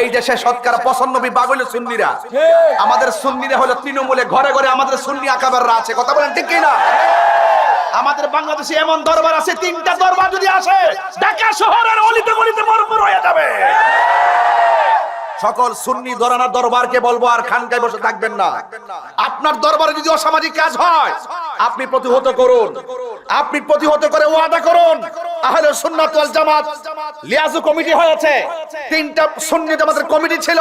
এই দেশে শতকরা পঁচানব্বই বাঘ হলো সুন্নিরা আমাদের সুন্নিরা হলো তৃণমূলে ঘরে ঘরে আমাদের সুন্নি আকাবাররা আছে। কথা বলেন ঠিক কিনা? আমাদের বাংলাদেশে এমন দরবার আছে তিনটা দরবার যদি আসে ঢাকা শহরের অলিতে গলিতে ভরপুর হয়ে যাবে। সকল সুন্নি দরানা দরবারকে বলব আর খানকায় বসে থাকবেন না। আপনার দরবারে যদি অসামাজিক কাজ হয় আপনি প্রতিহত করুন। আপনি প্রতিহত করে ওয়াদা করুন। আহলে সুন্নাত ওয়াল জামাত লিয়াজু কমিটি হয়েছে। তিনটা সুন্নি জামাতের কমিটি ছিল।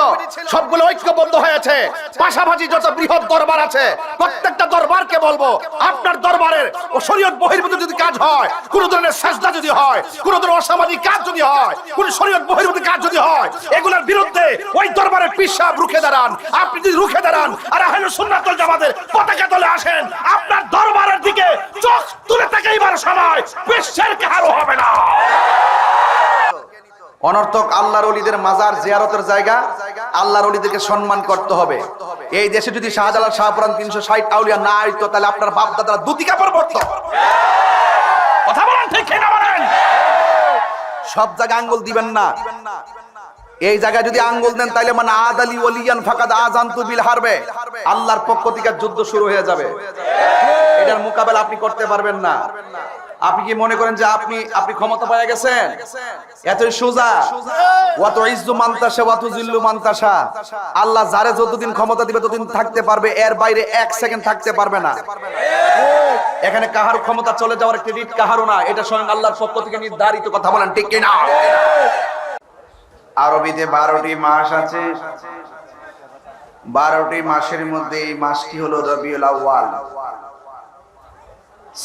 সবগুলো ঐক্যবদ্ধ হয়েছে। পাশাপাশি যত বৃহৎ দরবার আছে, প্রত্যেকটা দরবারকে বলব, আপনার দরবারের ও শরীয়ত বহির্ভূত যদি কাজ হয়, কোন ধরনের সাজদা যদি হয়, কোন ধরনের অসামাজিক কাজ যদি হয়, কোন শরীয়ত বহির্ভূত কাজ যদি হয়, এগুলোর বিরুদ্ধে ওই দরবারের পিসাব রুখে দাঁড়ান। আপনি যদি রুখে দাঁড়ান আর আহলে সুন্নাত ওয়াল জামাতের পতাকা তলে আসেন, আপনার দরবারের দিকে চোখ তুলে তাকাইবার সময় বিশ্বের কারও হবে না। অনর্থক আল্লাহর অলিদের মাজার জিয়ারতের জায়গা আল্লাহর অলিদেরকে সম্মান করতে হবে। এই দেশে যদি শাহজালাল শাহপুরান তিনশো ষাট আউলিয়া না আইতো তাহলে আপনার বাপ দাদারা দুটি কাপড় পরতো। কথা বলেন ঠিক কিনা বলেন? সব জায়গায় আঙ্গুল দিবেন না। এই জায়গায় যদি আঙ্গুল দেন, তাইলে মানে আদ আলী ওলিয়ান ফাকাদ আজান্তু বিল হারবে। আল্লাহর পক্ষ থেকে যুদ্ধ শুরু হয়ে যাবে। এটার মোকাবেলা আপনি করতে পারবেন না। আপনি কি মনে করেন যে আপনি আপনি ক্ষমতা পেয়ে গেছেন? এতই সোজা। ওয়াত ইজ্জু মান্তাসা, ওয়াত জিল্লু মান্তাসা। আল্লাহ যারে যতদিন ক্ষমতা দিবে, ততদিন থাকতে পারবে। এর বাইরে এক সেকেন্ড থাকতে পারবে না। এখানে কাহার ক্ষমতা চলে যাওয়ার ক্রেডিট কাহারও না। এটা স্বয়ং আল্লাহর পক্ষ থেকে নির্ধারিত কথা বলেন, ঠিক কিনা? আরবিতে বারোটি মাস আছে। বারোটি মাসের মধ্যে এই মাসটি হলো রবিউল আউয়াল।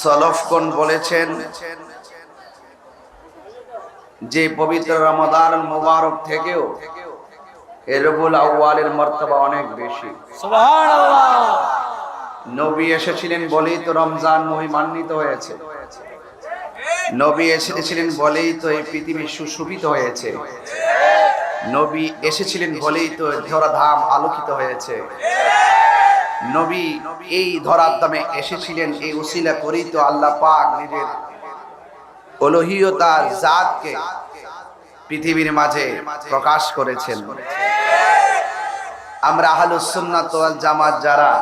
সলফগণ বলেছেন যে পবিত্র রমাদান মুবারক থেকেও আউয়ালের মর্তবা অনেক বেশি। নবী এসেছিলেন বলেই তো রমজান মহিমান্বিত হয়েছে। নবী এসেছিলেন বলেই তো এই পৃথিবী সুশোভিত হয়েছে। নবী এসেছিলেন বলেই তো ধরা ধাম আলোকিত হয়েছে। নবী এই ধরার দামে এসেছিলেন, এই উসিলা করেই তো আল্লাহ পাক নিজের অলহীয়তার জাতকে পৃথিবীর মাঝে প্রকাশ করেছেন। আমরা আহলুস সুন্নাত ওয়াল জামাত যারা,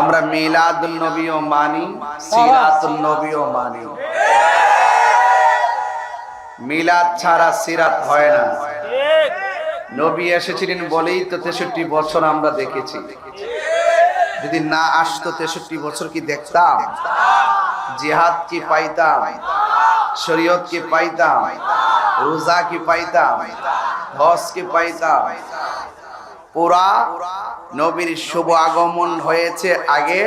আমরা মিলাদুন নবীও মানি, সিরাতুন নবীও মানি। মিলাদ ছাড়া সিরাত হয় না। নবী এসেছিলেন বলেই তো তেষট্টি বছর আমরা দেখেছি। যদি না আসতো তেষট্টি বছর কি দেখতাম? জিহাদ কি পাইতাম? শরীয়ত কি পাইতাম? রোজা কি পাইতাম? হজ কি পাইতাম? পুরা নবীর শুভ আগমন হয়েছে আগে,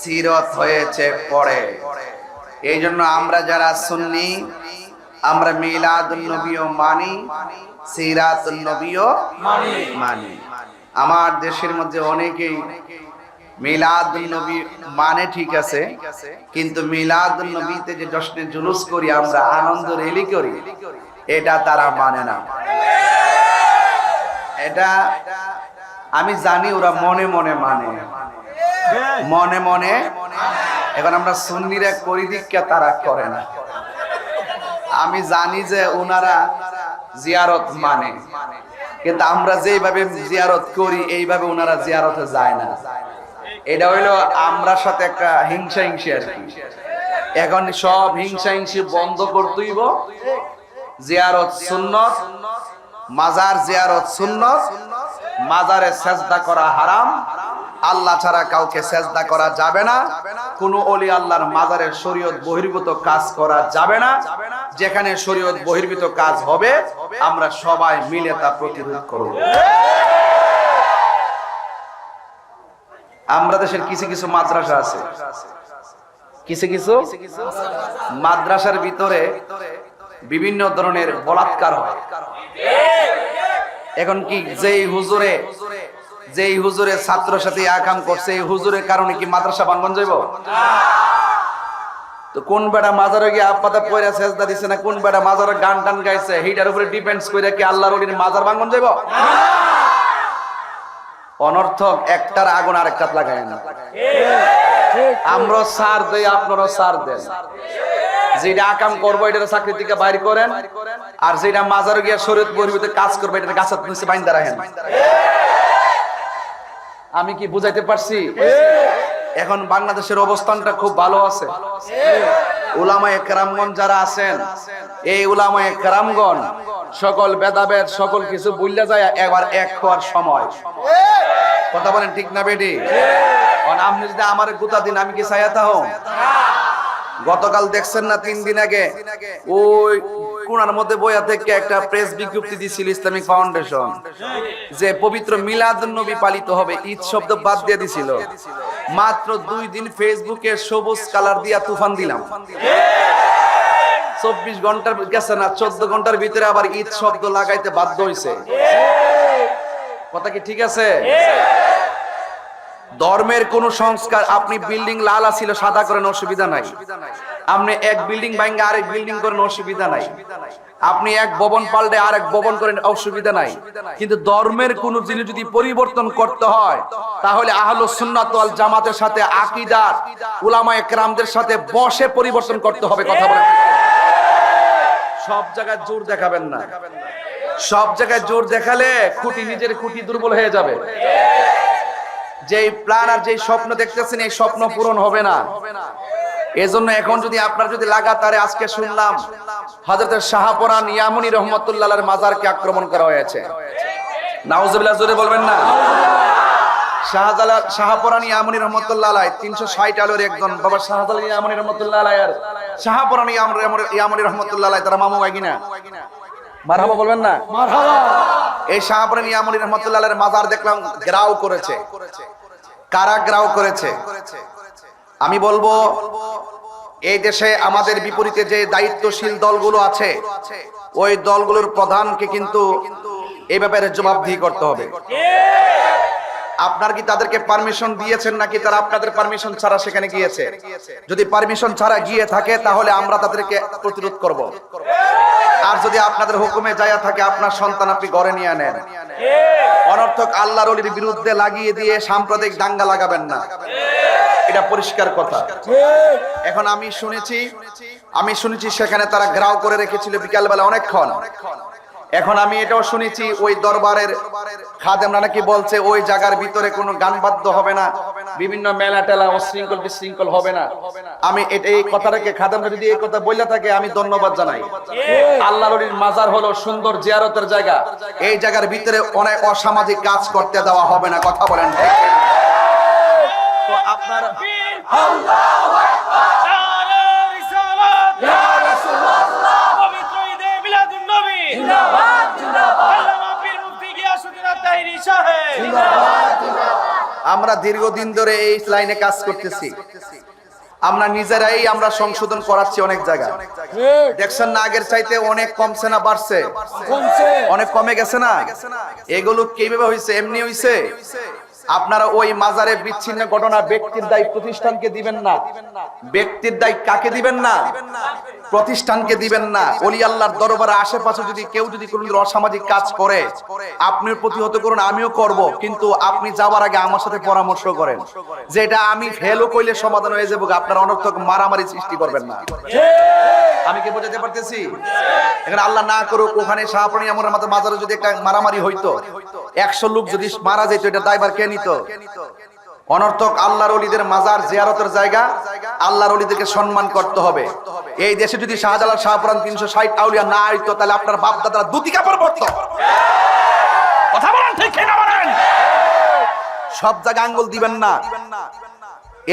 সিরত হয়েছে পরে। এই জন্য আমরা যারা সুন্নি, আমরা মিলাদুন নবীও মানি। নবীও মানি। আমার দেশের মধ্যে অনেকেই মিলাদুন নবী মানে ঠিক আছে কিন্তু মিলাদুন নবীতে যে জশ্নে জুলুস করি আমরা আনন্দ রেলি করি এটা তারা মানে না। এটা আমি জানি ওরা মনে মনে মানে। মনে মনে এখন আমরা সুন্নিরা করি দীক্ষা তারা করে না। আমি জানি যে ওনারা জিয়ারত মানে। কিন্তু আমরা যেভাবে জিয়ারত করি, এইভাবে ওনারা জিয়ারতে যায় না। এটা হইল আমরা সাথে একটা হিংসা হিংসি আর কি। এখন সব হিংসা হিংসি বন্ধ করতেইব। জিয়ারত সুন্নত, মাজার জিয়ারত সুন্নত, মাজারে সেজদা করা হারাম। আল্লাহ ছাড়া কাউকে সেজদা করা যাবে না। কোন অলি আল্লাহর মাজারের শরীয়ত বহির্ভূত কাজ করা যাবে না। যেখানে শরীয়ত বহির্ভূত কাজ হবে, আমরা সবাই মিলে তা প্রতিরোধ করব। আমরা দেশের কিছু কিছু মাদ্রাসা আছে। কিছু কিছু মাদ্রাসার ভিতরে বিভিন্ন ধরনের বলাৎকার হয়। এখন কি যেই হুজুরে যেই হুজুরে ছাত্র সাথে আকাম করছে, এই হুজুরের কারণে কি মাদ্রাসা ভাঙ্গন যাইব তো কোন বেটা মাজারে গিয়ে আপাতা পয়রা সেজদা দিছে না কোন বেটা মাজারে গান টান গাইছে হিটার উপরে ডিপেন্ডস করে কি আল্লাহর ওলির মাজার ভাঙ্গন যাইব অনর্থক একটার আগুন আরেকটাত লাগায় না। আমরা সার দেই, আপনারও সার দেন। যেটা আকাম করব এটা চাকরি থেকে বাইর করেন। আর যেটা মাজার গিয়া শরীর পরিবর্তে কাজ করব এটা গাছের নিচে বাইন্দা রাখেন। আমি কি বুঝাইতে পারছি? এখন বাংলাদেশের অবস্থানটা খুব ভালো আছে। উলামায়ে কেরামগণ যারা আছেন, এই উলামায়ে কেরামগণ সকল বেদাবেদ সকল কিছু বুঝলে যায় একবার এক হওয়ার সময়। কথা বলেন ঠিক না কারণ আপনি যদি আমার গুতা দিন, আমি কি চাইয়াতা হম গতকাল দেখছেন না তিন দিন আগে? ওই কোনার মধ্যে বইয়া থেকে একটা প্রেস বিজ্ঞপ্তি দিছিল ইসলামিক ফাউন্ডেশন যে পবিত্র মিলাদ নবী পালিত হবে, ঈদ শব্দ বাদ দিয়ে দিছিল। মাত্র দুই দিন ফেসবুকে সবুজ কালার দিয়া তুফান দিলাম। চব্বিশ ঘণ্টার গেছে না, চোদ্দ ঘণ্টার ভিতরে আবার ঈদ শব্দ লাগাইতে বাধ্য হয়েছে কথা কি ঠিক আছে? ধর্মের কোন সংস্কার, আপনি বিল্ডিং লাল ছিল সাদা করেন, অসুবিধা নাই। আপনি এক বিল্ডিং ভাঙ্গে আরেক বিল্ডিং করেন, অসুবিধা নাই। আপনি এক ভবন পাল্টে আরেক ভবন করেন, অসুবিধা নাই। কিন্তু ধর্মের কোন জিনিস যদি পরিবর্তন করতে হয়, তাহলে আহলো সুন্নাত ওয়াল জামাতের সাথে আকীদার, উলামায়ে কেরামদের সাথে বসে পরিবর্তন করতে হবে, কথা বলেন। সব জায়গায় জোর দেখাবেন না। সব জায়গায় জোর দেখালে খুঁটি নিজের খুঁটি দুর্বল হয়ে যাবে। যে প্ল্যান আর যে স্বপ্ন দেখতেছেন, এই স্বপ্ন পূরণ হবে না। এজন্য এখন যদি আপনার যদি লাগাতারে আজকে শুনলাম হযরতের শাহপরান ইয়ামুনি রহমতুল্লাহর মাজারকে আক্রমণ করা হয়েছে। নাউজুবিল্লাহ জোরে বলবেন না? শাহজালাল শাহপরান ইয়ামুনি রহমতুল্লাহ আলাই তিনশো ষাট আলোর একজন বাবা শাহজালাল ইয়ামুনি রহমতুল্লাহ আলাই আর শাহপরান ইয়ামুনি- ইয়ামুনি রহমতুল্লাহ আলাই তারা মামু কিনা? মারহাবা বলবেন না? এই শাহপুরানি আমলি রহমতুল্লাহের মাজার দেখলাম গ্রাও করেছে। কারা গ্রাও করেছে? আমি বলব, এই দেশে আমাদের বিপরীতে যে দায়িত্বশীল দলগুলো আছে, ওই দলগুলোর প্রধানকে কিন্তু এই ব্যাপারে জবাবদিহি করতে হবে। আপনার কি তাদেরকে পারমিশন দিয়েছেন নাকি তারা আপনাদের পারমিশন ছাড়া সেখানে গিয়েছে? যদি পারমিশন ছাড়া গিয়ে থাকে, তাহলে আমরা তাদেরকে প্রতিরোধ করব। আর যদি আপনাদের হুকুমে যায়া থাকে, আপনার সন্তান আপনি ঘরে নিয়ে নেন। অনর্থক আল্লাহর বিরুদ্ধে লাগিয়ে দিয়ে সাম্প্রদায়িক দাঙ্গা লাগাবেন না। এটা পরিষ্কার কথা। এখন আমি শুনেছি আমি শুনেছি সেখানে তারা গ্রাও করে রেখেছিল বিকালবেলা অনেকক্ষণ। এখন আমি এটাও শুনেছি, ওই দরবারের খাদেমরা নাকি বলছে, ওই জায়গার ভিতরে কোনো গান বাদ্য হবে না, বিভিন্ন মেলা টেলা অশৃঙ্খল বিশৃঙ্খল হবে না। আমি এটা এই কথাটাকে খাদেমরা যদি এই কথা বললে থাকে, আমি ধন্যবাদ জানাই। আল্লাহর ওলির মাজার হলো সুন্দর জিয়ারতের জায়গা। এই জায়গার ভিতরে অনেক অসামাজিক কাজ করতে দেওয়া হবে না, কথা বলেন ঠিক আমরা দীর্ঘদিন ধরে এই লাইনে কাজ করতেছি। আমরা নিজেরাই আমরা সংশোধন করাচ্ছি অনেক জায়গায়। দেখছেন না আগের চাইতে অনেক কমছে না বাড়ছে। অনেক কমে গেছে না? এগুলো কীভাবে হয়েছে? এমনি হয়েছে? আপনারা ওই মাজারে বিচ্ছিন্ন ঘটনা ব্যক্তির দায়ী প্রতিষ্ঠানকে দিবেন না। ব্যক্তির দায়ী কাকে দিবেন না? প্রতিষ্ঠানকে দিবেন না। অলি আল্লাহর দরবারে আশেপাশে যদি কেউ যদি কোনো অসামাজিক কাজ করে, আপনি প্রতিহত করুন, আমিও করব। কিন্তু আপনি যাওয়ার আগে আমার সাথে পরামর্শ করেন। যে এটা আমি ফেলও কইলে সমাধান হয়ে যাব, আপনার অনর্থক মারামারি সৃষ্টি করবেন না। আমি কি বোঝাতে পারতেছি? এখানে আল্লাহ না করুক, ওখানে শাহপ্রাণী আমার মাজারে যদি একটা মারামারি হইতো, একশো লোক যদি মারা যেত এটা দায়বার কে নিত অনর্থক আল্লাহর অলিদের মাজার জিয়ারতের জায়গা আল্লাহর অলিদেরকে সম্মান করতে হবে। এই দেশে যদি শাহজালাল শাহপুরান তিনশো ষাট আউলিয়া না আইতো তাহলে আপনার বাপ দাদারা দুটি কাপড় পরত। কথা বলেন ঠিক কিনা বলেন? সব জায়গায় আঙ্গুল দিবেন না।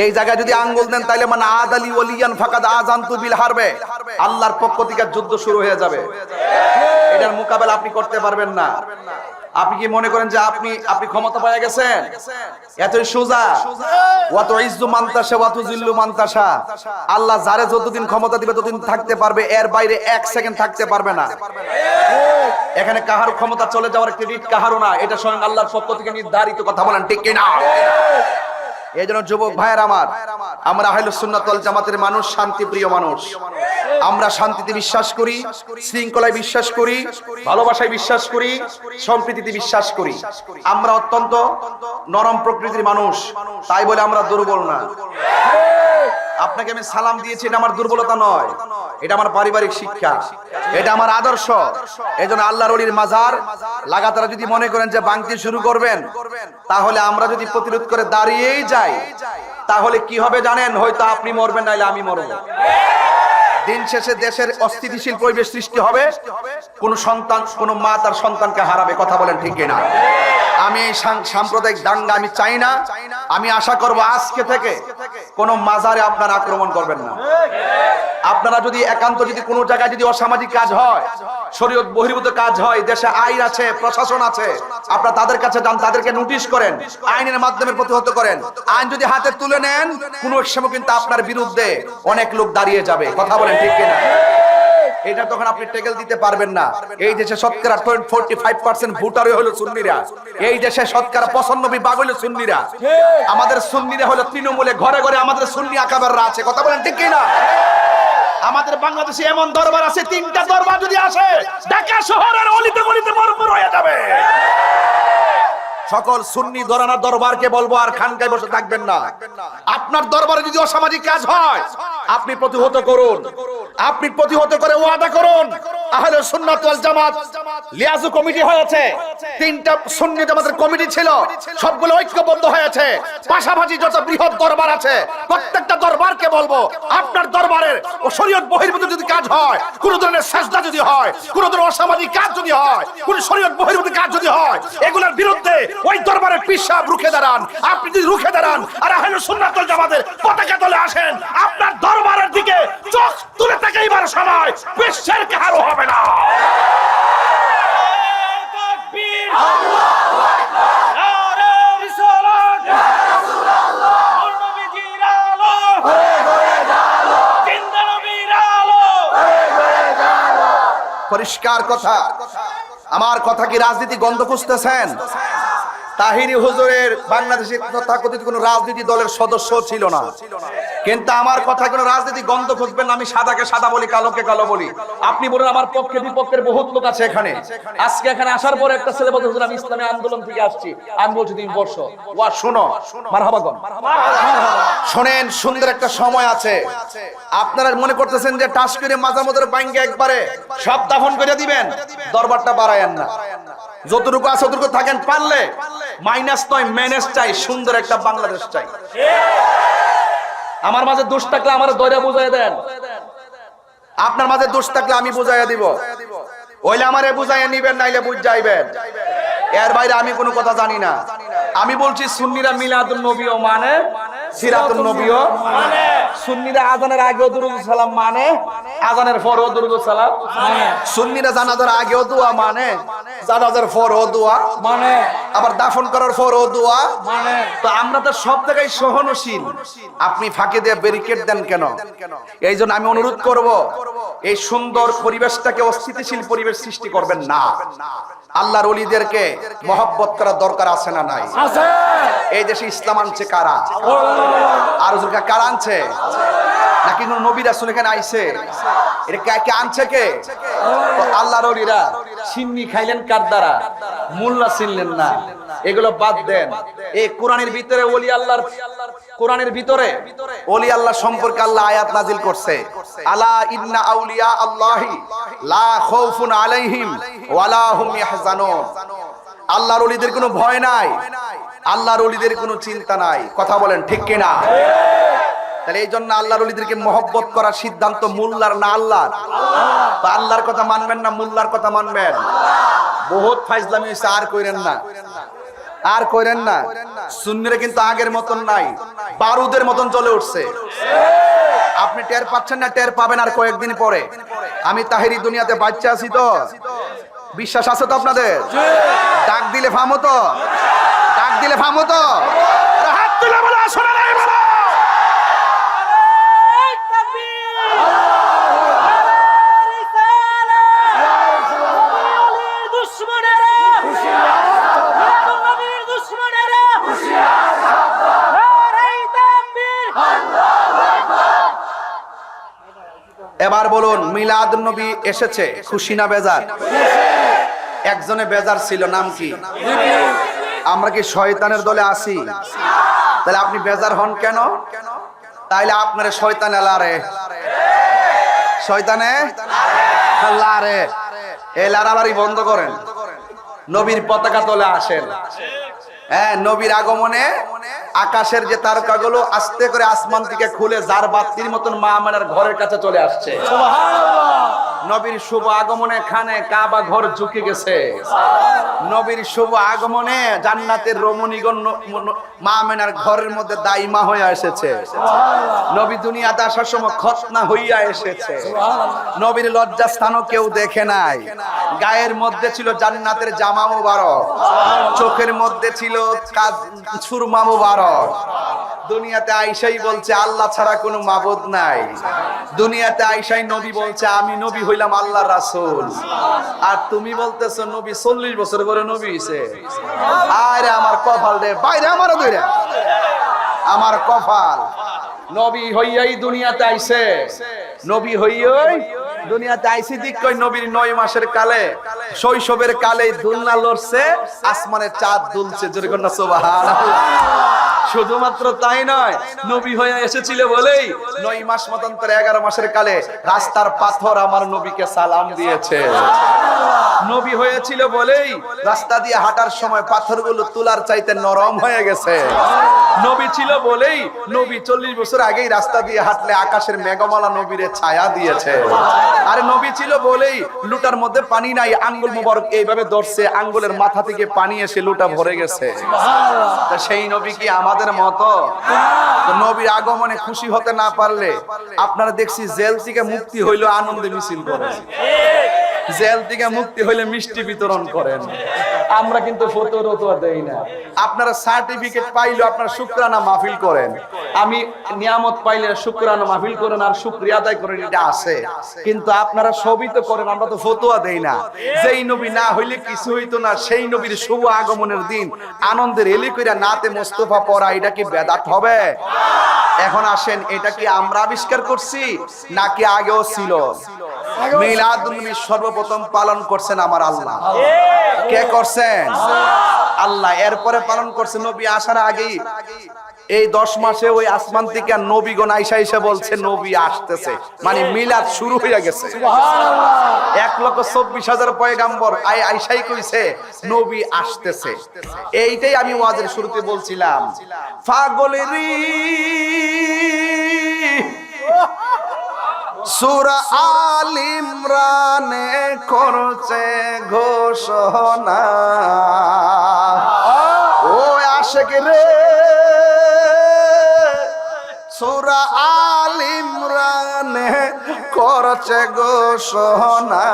এই জায়গায় যদি আঙ্গুল দেন তাহলে মানে আদ আলী ওলিয়ান ফাকাদ আজান্তু বিল হারবে। আল্লাহর পক্ষ থেকে যুদ্ধ শুরু হয়ে যাবে। এটার মোকাবেলা আপনি করতে পারবেন না। আপনি কি মনে করেন যে আপনি আপনি ক্ষমতা পাওয়া গেছেন? এতই সোজা। ওয়াত ইজ্জু মান্তাসা ওয়াত জিল্লু মানতাশা আল্লাহ যারে যতদিন ক্ষমতা দিবে, ততদিন থাকতে পারবে। এর বাইরে এক সেকেন্ড থাকতে পারবে না। এখানে কাহার ক্ষমতা চলে যাওয়ার ক্রেডিট কাহারও না। এটা স্বয়ং আল্লাহর পক্ষ থেকে নির্ধারিত কথা বলেন, ঠিক কিনা? এই জন্য যুবক ভাইয়ের আমার, আমরা আহল সুন্নাতল জামাতের মানুষ শান্তি প্রিয় মানুষ। আমরা শান্তিতে বিশ্বাস করি, শৃঙ্খলায় বিশ্বাস করি, ভালোবাসায় বিশ্বাস করি, সম্প্রীতিতে বিশ্বাস করি। আমরা অত্যন্ত নরম প্রকৃতির মানুষ, তাই বলে আমরা দুর্বল না। আপনাকে আমি সালাম দিয়েছি, এটা আমার দুর্বলতা নয়। এটা আমার পারিবারিক শিক্ষা। এটা আমার আদর্শ। এই জন্য আল্লাহর অলির মাজার লাগাতার যদি মনে করেন যে বাংতি শুরু করবেন, তাহলে আমরা যদি প্রতিরোধ করে দাঁড়িয়েই যাই, তাহলে কি হবে জানেন? হয়তো আপনি মরবেন, নাইলে আমি মরব। দিন শেষে দেশের অস্থিতিশীল পরিবেশ সৃষ্টি হবে। কোন সন্তান, কোন মা তার সন্তানকে হারাবে, কথা বলেন ঠিক না আমি এই সাম্প্রদায়িক দাঙ্গা আমি চাই না। আমি আশা করব আজকে থেকে কোন মাজারে আপনারা আক্রমণ করবেন না। আপনারা যদি একান্ত যদি কোনো জায়গায় যদি অসামাজিক কাজ হয়, শরীয়ত বহির্ভূত কাজ হয়, দেশে আইন আছে, প্রশাসন আছে, আপনারা তাদের কাছে যান, তাদেরকে নোটিশ করেন, আইনের মাধ্যমে প্রতিহত করেন। আইন যদি হাতে তুলে নেন, কোনো সময় কিন্তু আপনার বিরুদ্ধে অনেক লোক দাঁড়িয়ে যাবে। কথা বলেন ঠিক কিনা? এটা তখন আপনি টেকেল দিতে পারবেন না। এই দেশে শতকরা ফোর্টি ফাইভ পার্সেন্ট ভোটার হলো সুন্নিরা। এই দেশে শতকরা পঁচানব্বই ভাগ হলো সুন্নিরা। আমাদের সুন্নিরা হলো তৃণমূলে ঘরে ঘরে আমাদের সুন্নি আকাবাররা আছে। কথা বলেন ঠিক কিনা? আমাদের বাংলাদেশে এমন দরবার আছে, তিনটা দরবার যদি আসে, ঢাকা শহরের অলিতে গলিতে মরমর হয়ে যাবে। সকল সুন্নি দরানা দরবারকে বলব আর খানকায় বসে থাকবেন না। আপনার দরবারে যদি অসামাজিক কাজ হয়, আপনি প্রতিহত করুন। আপনি প্রতিহত করে ওয়াদা করুন। আহলে সুন্নাত ওয়াল জামাত লিয়াজু কমিটি হয়েছে। তিনটা সুন্নি জামাতের কমিটি ছিল। সবগুলো ঐক্যবদ্ধ হয়েছে। পাশাপাশি যত বৃহৎ দরবার আছে, প্রত্যেকটা দরবারকে বলব, আপনার দরবারের ও শরীয়ত বহির্ভূত যদি কাজ হয়, কোন ধরনের সেজদা যদি হয়, কোন ধরনের অসামাজিক কাজ যদি হয়, কোন শরীয়ত বহির্ভূত কাজ যদি হয়, এগুলোর বিরুদ্ধে ওই দরবারের পিসাব রুখে দাঁড়ান। আপনি যদি রুখে দাঁড়ান, আর আহলে সুন্নাত ওয়াল জামাতের পতাকা তলে আসেন, আপনার দরবারের দিকে চোখ তুলে তাকাইবার সময় বিশ্বের কারও হবে না। পরিষ্কার কথা। আমার কথা কি রাজনীতি গন্ধ খুঁজতেছেন? তাহিরি হুজুরের বাংলাদেশে তথাকথিত কোন রাজনীতি দলের সদস্য ছিল না। কিন্তু আমার কথা কোনো রাজনীতি গন্ধ খুঁজবেন আমি সাদাকে সাদা বলি, কালোকে কালো বলি। আপনি বলুন, আমার পক্ষে বিপক্ষের বহুত লোক আছে এখানে। আজকে এখানে আসার পরে একটা ছেলে বলতে আমি ইসলামী আন্দোলন থেকে আসছি। আমি বলছি, তুমি বর্ষ ওয়া, শুনো মারহাবাগন শোনেন, সুন্দর একটা সময় আছে। আপনারা মনে করতেছেন যে টাস করে মাথা মধ্যে বাইঙ্গে একবারে সব দাফন করে দিবেন? দরবারটা বাড়ায়েন না। যতটুকু আছে ততটুকু থাকেন, পারলে মাইনাস নয়, ম্যানেজ চাই, সুন্দর একটা বাংলাদেশ চাই। আমার মাঝে দোষ থাকলে আমার দয়া বুঝাই দেন। আপনার মাঝে দোষ থাকলে আমি বুঝাইয়া দিব। ওইলে আমারে বুঝাইয়া নিবেন, নাইলে বুঝ যাইবেন। এর বাইরে আমি কোনো কথা জানি না। আমি বলছি, সুন্নিরা মিলাদুন নবীও মানে সিরাতুন নবীও মানে। সুন্নিরা আজানের আগেও দুরুদ সালাম মানে আজানের পরেও দুরুদ সালাম মানে। সুন্নিরা জানাজার আগেও দোয়া মানে জানাজার পরেও দোয়া মানে। আবার দাফন করার পরেও দোয়া। মানে? তো আমরা তো সব জায়গায় সহনশীল। আপনি ফাঁকে দিয়ে ব্যারিকেড দেন কেন? এই জন্য আমি অনুরোধ করব এই সুন্দর পরিবেশটাকে অস্থিতিশীল পরিবেশ সৃষ্টি করবেন না। আল্লাহর অলিদেরকে মহব্বত করার দরকার আছে না নাই? এই দেশে ইসলাম আনছে কারা? আর কারা আনছে? নাকি কোন নবী রাসূল এখানে আইছে? এটা কে আনছে কে? আল্লাহর অলিরা সিন্নি খাইলেন কার দ্বারা? মোল্লা চিনলেন না। এগুলো বাদ দেন। এই কোরআনের ভিতরে ওলি আল্লাহর কোরআনের ভিতরে ওলি আল্লাহ সম্পর্কে আল্লাহ আয়াত নাজিল করছে। আলা ইন্না আউলিয়া আল্লাহি লা খাউফুন আলাইহিম ওয়ালা হুম ইয়াহজানুন। আল্লাহর ওলিদের কোনো ভয় নাই। আল্লাহর ওলিদের কোনো চিন্তা নাই। কথা বলেন ঠিক কিনা? তাহলে এই জন্য আল্লাহর ওলিদেরকে মহব্বত করার সিদ্ধান্ত মুল্লার না আল্লাহর? তো আল্লাহর কথা মানবেন না মুল্লার কথা মানবেন? বহুত ফাইজলামি হয়েছে, আর কইরেন না। আর কইরেন না। সুন্নিরা কিন্তু আগের মতন নাই, বারুদের মতন চলে উঠছে। আপনি টের পাচ্ছেন না, টের পাবেন আর কয়েকদিন পরে। আমি তাহেরি দুনিয়াতে বাচ্চা আছি তো। বিশ্বাস আছে তো আপনাদের? ডাক দিলে ফামো তো? ডাক দিলে ফামো তো? হাত তুলে বলো, শোনা নাই বলো। এবার বলুন, মিলাদ নবী এসেছে, খুশি না বেজার? একজনে বেজার ছিল, নাম কি? আমরা কি শয়তানের দলে আসি তাহলে আপনি বেজার হন কেন? তাইলে আপনার শয়তান লারে। শয়তানে? লারে। এই লারালারি বন্ধ করেন। নবীর পতাকা তোলে আসেন। হ্যাঁ নবীর আগমনে আকাশের যে তারকাগুলো আস্তে করে আসমান থেকে খুলে যার বাতির মতন মা আমার ঘরের কাছে চলে আসছে। নবীর শুভ আগমনে খানে কাবা ঘর ঝুঁকে গেছে। নবীর শুভ আগমনে জান্নাতের রমণীগণ মা মেনার ঘরের মধ্যে দাইমা হয়ে এসেছে। নবী দুনিয়াতে আসার সময় খতনা হইয়া এসেছে। নবীর লজ্জাস্থানও কেউ দেখে নাই। গায়ের মধ্যে ছিল জান্নাতের জামা মুবারক। চোখের মধ্যে ছিল কাজ সুরমা মুবারক। দুনিয়াতে আইসাই বলছে, আল্লাহ ছাড়া কোনো মাবুদ নাই। দুনিয়াতে আইসাই নবী বলছে, আমি নবী হইলাম আল্লাহ রাসূল। আর তুমি বলতেছো, নবী, চল্লিশ বছর করে নবী হইছে। আরে আমার কপাল রে, বাইরে আমারও দইরা। আমার কপাল, নবী হইয়াই দুনিয়াতে আইছে। নবী হইয়াই দুনিয়াতে আইসি দিক কই নবীর নয় মাসের কালে, শৈশবের কালে দুলনা লড়ছে, আসমানের চাঁদ দুলছে, জোরে কন্যা শুধুমাত্র তাই নয় নবী হয়ে এসেছিল বলেই নয় মাস মতান্তর এগারো মাসের কালে রাস্তার পাথর আমার নবীকে সালাম দিয়েছে। নবী হয়েছিল বলেই রাস্তা দিয়ে হাঁটার সময় পাথরগুলো তুলার চাইতে নরম হয়ে গেছে। নবী ছিল বলেই নবী চল্লিশ বছর আগেই রাস্তা দিয়ে হাঁটলে আকাশের মেঘমালা নবীরে ছায়া দিয়েছে। আর নবী ছিল বলেই লুটার মধ্যে পানি নাই আঙ্গুল মুবারক এইভাবে ধরছে আঙ্গুলের মাথা থেকে পানি এসে লুটা ভরে গেছে। সেই নবী কি আমাদের মতো? তো নবীর আগমনে খুশি হতে না পারলে আপনারা দেখছি জেল থেকে মুক্তি হইল আনন্দে মিছিল করে জেল থেকে মুক্তি হইলে মিষ্টি বিতরণ করেন। আমরা কিন্তু দেই না। আপনারা সার্টিফিকেট পাইলে আপনারা শুক্রানা মাহফিল করেন। আমি নিয়ামত পাইলে শুক্রানা মাহফিল করেন আর শুক্রিয়া আদায় করেন এটা আছে। কিন্তু আপনারা সবই তো করেন আমরা তো ফতোয়া দেই না। যেই নবী না হইলে কিছু হইতো না সেই নবীর শুভ আগমনের দিন আনন্দের এলি কইরা নাতে মোস্তফা পড়া এটা কি বেদাত হবে? এখন আসেন এটা কি আমরা আবিষ্কার করছি নাকি আগেও ছিল? মিলাদুন নবী সর্বপ্রথম পালন করছেন আমার আল্লাহ। কে করছেন আল্লাহ এরপরে পালন করছে নবী আসার আগেই। এই দশ মাসে ওই আসমান থেকে নবীগণ আইসা আইসা বলছে নবী আসতেছে। মানে মিলাদ শুরু হয়ে গেছে। এক লক্ষ চব্বিশ হাজার পয়গাম্বর আই আইসাই কইছে নবী আসতেছে। এইটাই আমি ওয়াজের শুরুতে বলছিলাম। পাগলেরই সুরা আল ইমরানে করছে ঘোষণা। ও আশেক রে। সুরা আল ইমরানে করছে ঘোষণা।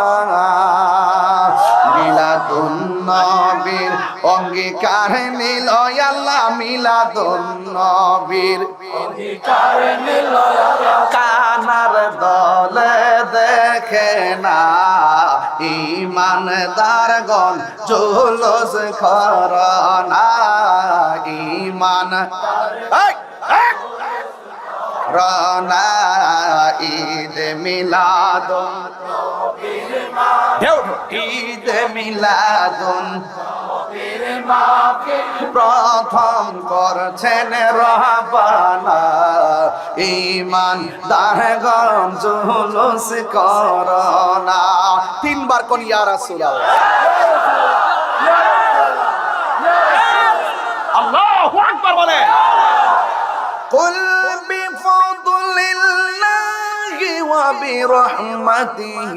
নবীর অঙ্গীকার নিল আল্লাহ মিলাদুন নবীর কানার দলে দেখে না ইমানদার গণ জুলুস করনা ইমান এই! রনা ঈদ ঢেউ। ঈদ মিলাদুন প্রথম করছেন রহবানা। ইমান দারগণ জুলুস করনা। তিনবার কোন ইয়া রাসূলুল্লাহ। আল্লাহু আকবার বলে قل وبرحمته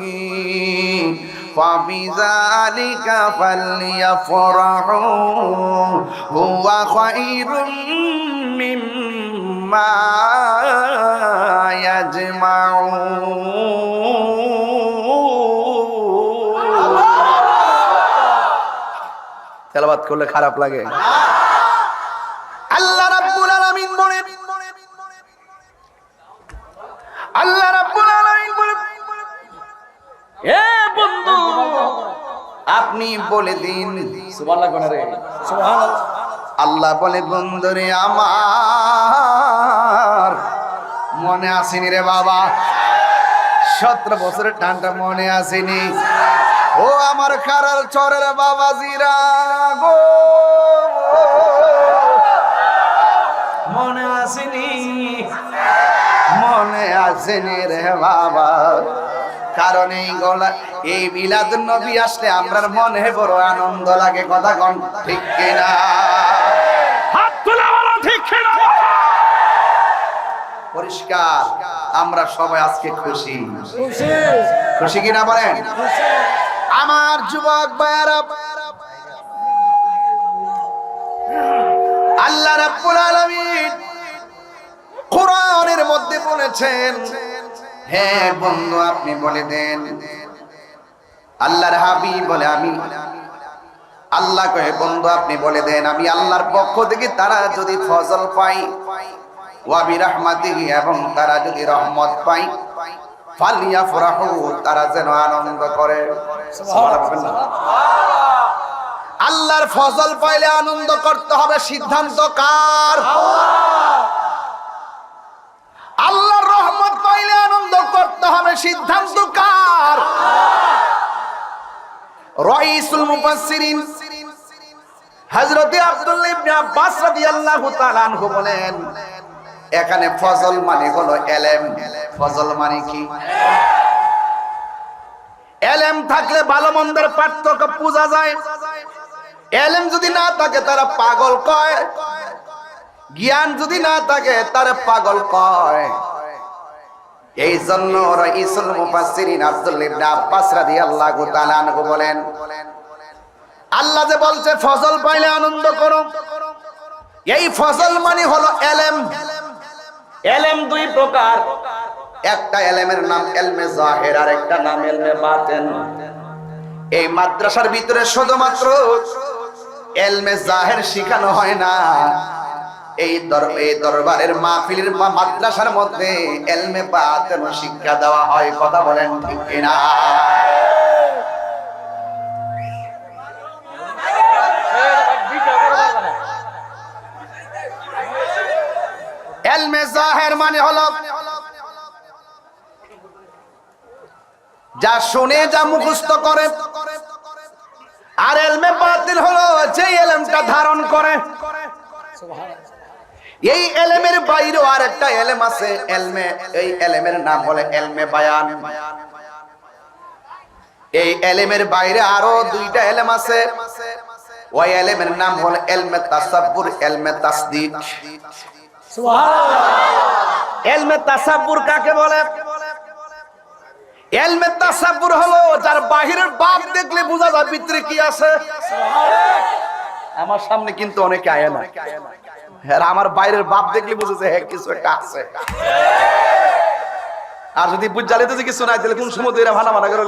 فبذلك فليفرحوا هو خير مما يجمعون তেলাবাদ করলে খারাপ লাগে আপনি বলে দিন। আল্লাহ বলে বন্ধুরে আমার মনে আসেনি রে বাবা। সতেরো বছরের টানটা মনে আসেনি। ও আমার খারাল চরের বাবা জিরা গো। মনে আসেনি জেনে রে বাবা। কারণ এই গলা এই মিলাদ নবী আসলে আমরার মনে বড় আনন্দ লাগে কথা কন ঠিক কিনা? হাত তুলে বলো ঠিক কিনা? পরিষ্কার আমরা সবাই আজকে খুশি। খুশি। কিনা বলেন? আমার যুবক ভাইয়ারা আল্লাহ রাব্বুল আলামিন কোরআনের মধ্যে বলেছেন হ্যাঁ বন্ধু, আপনি বলে দেন। আল্লাহর হাবিব বলে আমি। আল্লাহ বন্ধু, আপনি বলে দেন, আমি আল্লাহর পক্ষ থেকে তারা যদি ফজল পাই ওয়াবি এবং তারা যদি রহমত পাই ফালিয়া তারা যেন আনন্দ করে। আল্লাহর ফজল পাইলে আনন্দ করতে হবে, সিদ্ধান্ত কার আল্লাহর রহমত পাইলে আনন্দ করতে হবে সিদ্ধান্ত কার? মুফাসসিরিন ইবনে আব্বাস রাদিয়াল্লাহু তাআলা আনহু বলেন, এখানে ফজল মানে হলো এলেম। ফজল মানে কি? এলেম থাকলে ভালো মন্দের পার্থক্য বোঝা যায়। এলেম যদি না থাকে, তারা পাগল কয়। জ্ঞান যদি না থাকে, তারা পাগল কয়। এই জন্য রাইসুল মুফাসসিরিন আব্দুল্লাহ ইবনে আব্বাস রাদিয়াল্লাহু তাআলা আনহু বলেন আল্লাহ যে বলছে ফজল পাইলে আনন্দ করো। এই ফজল মানে হলো এলেম। এলেম দুই প্রকার। একটা এলেমের নাম এলমে জাহের আর একটা নাম এলমে বাতেন। এই মাদ্রাসার ভিতরে শুধুমাত্র এলমে জাহের শিখানো হয় না। এই দরবারের মাহফিলের মাদ্রাসার মধ্যে এলমে বাতেন শিক্ষা দেওয়া হয়, কথা বলেন ঠিক কিনা? মানে যা শুনে, যা মুখস্থ করে। আর এলমে বাতিল হলো যে এলেমটা ধারণ করে। এই এলেমের বাইরেও আর একটা এলেম আছে এলমে এই এলেমের নাম হলো এলমে বায়ান। এই এলেমের বাইরে আরও দুইটা এলেম আছে। ওই এলেমের নাম হলো এলমে তাসাব্বুর এলমে তাসদিক। এলমে তাসাব্বুর কাকে বলে? এলমে তাসাব্বুর হলো যার বাহিরের বাপ দেখলে বোঝা যায় ভিতরে কি আছে। আমার সামনে কিন্তু অনেকে আয় না। হ্যাঁ আমার বাইরের বাপ দেখলে বুঝেছে হ্যাঁ কিছু একটা আছে। আর যদি বুঝ জ্বালিতে কিছু নাই, তাহলে কোন সময় ভানা করে